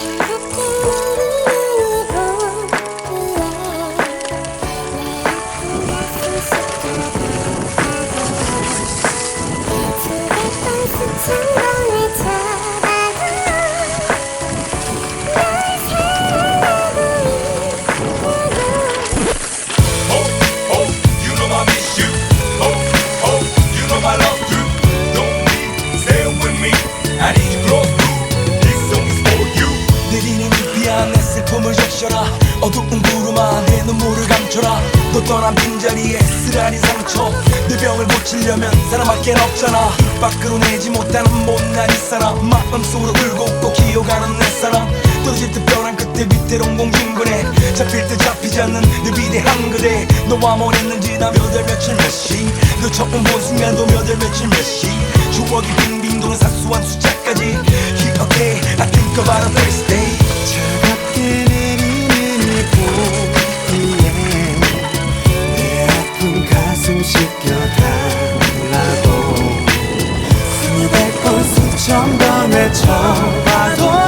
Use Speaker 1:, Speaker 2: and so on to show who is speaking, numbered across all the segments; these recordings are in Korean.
Speaker 1: 천번을
Speaker 2: 너 떠난 빈자리에 쓰라린 상처. 내 병을 고치려면 사람밖에 없잖아. 입 밖으로 내지 못하는 못난 이 사람. 마음속으로 울고 웃고 기어가는 내 사람. 떨어질 듯 변한 그때 위태로운 공중근에 잡힐 듯 잡히지 않는 내 위대한 그대. 너와 뭘 했는지 나 몇 월 며칠 몇시 너 처음 본 순간도 몇 월 며칠 몇시. 추억이 빙빙 도는 사소한 숫자까지. 기억해 I think about a Thursday
Speaker 3: 차 가슴 씻겨달라고. 수백 번 수천 번 외쳐봐도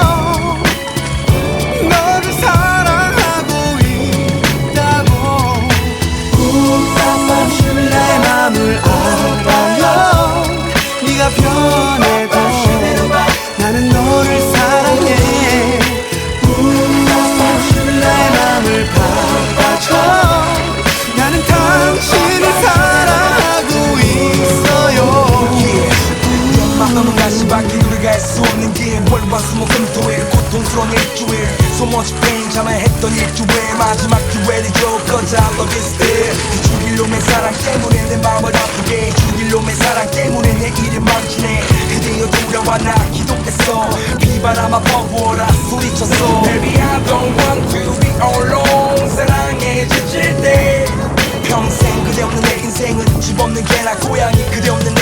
Speaker 2: 주길로 내 사랑 때문에 내 마음을 아프게. 주길로 내 사랑 때문에 내 일을 망치네. 그대여 돌아와 나 기도했어. 비바람아 퍼부어라 소리쳤어. Baby I don't want to be alone. 사랑에 지칠 때. 평생 그대 없는 내 인생은 집 없는 개나 고양이 그대 없는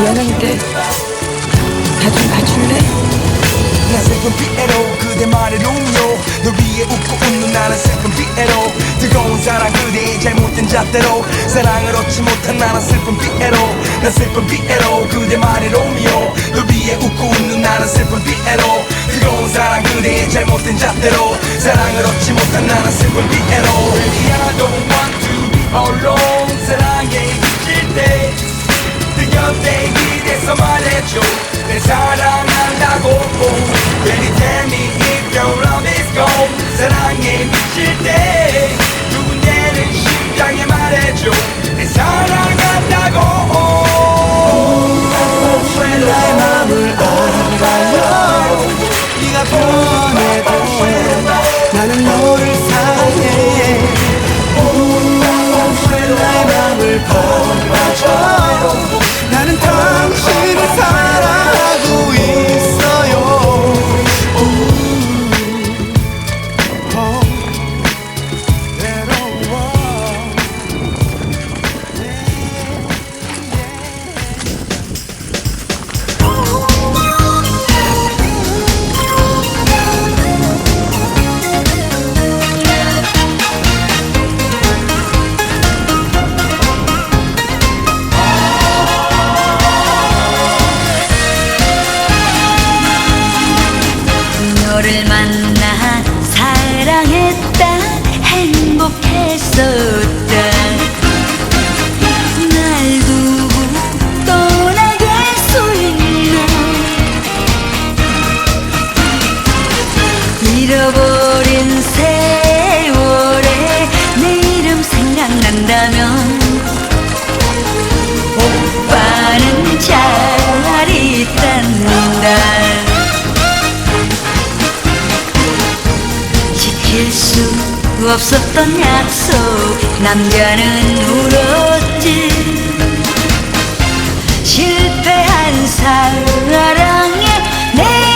Speaker 4: 미안한데 나 좀 봐줄래?
Speaker 2: 나 슬픈 피에로 그대만의 롱요 널 위해 웃고 웃는 나는 슬픈 피에로. 뜨거운 사랑 그대의 잘못된 잣대로. 사랑을 얻지 못한 나는 슬픈 피에로. 나 슬픈 피에로 그대만의 로미오 널 위해 웃고 웃는 나는 슬픈 피에로. 뜨거운 사랑 그대의 잘못된 잣대로. 사랑을 얻지 못한 나는 슬픈 피에로. Baby I don't want to be alone. 사랑에 지칠 때 뜨겁게 기대서 말해줘. 내 사랑한다고 Baby tell me if your love is gone 사랑에 미칠 때 두근대는 심장에 말해줘. 내 사랑한다고
Speaker 3: 내 맘을 알아요 네가 변해도 나는 너를 사랑해. 내 맘을 받아
Speaker 5: 남자는 울었지. 실패한 사랑에 내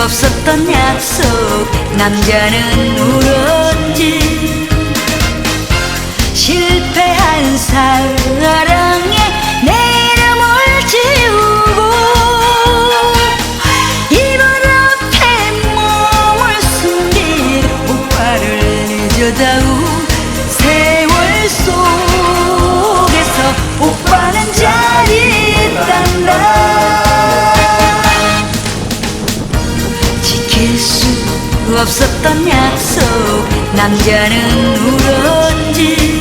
Speaker 5: 없었던 약속 남자는 울었지. 실패한 삶. 남자는 울었지.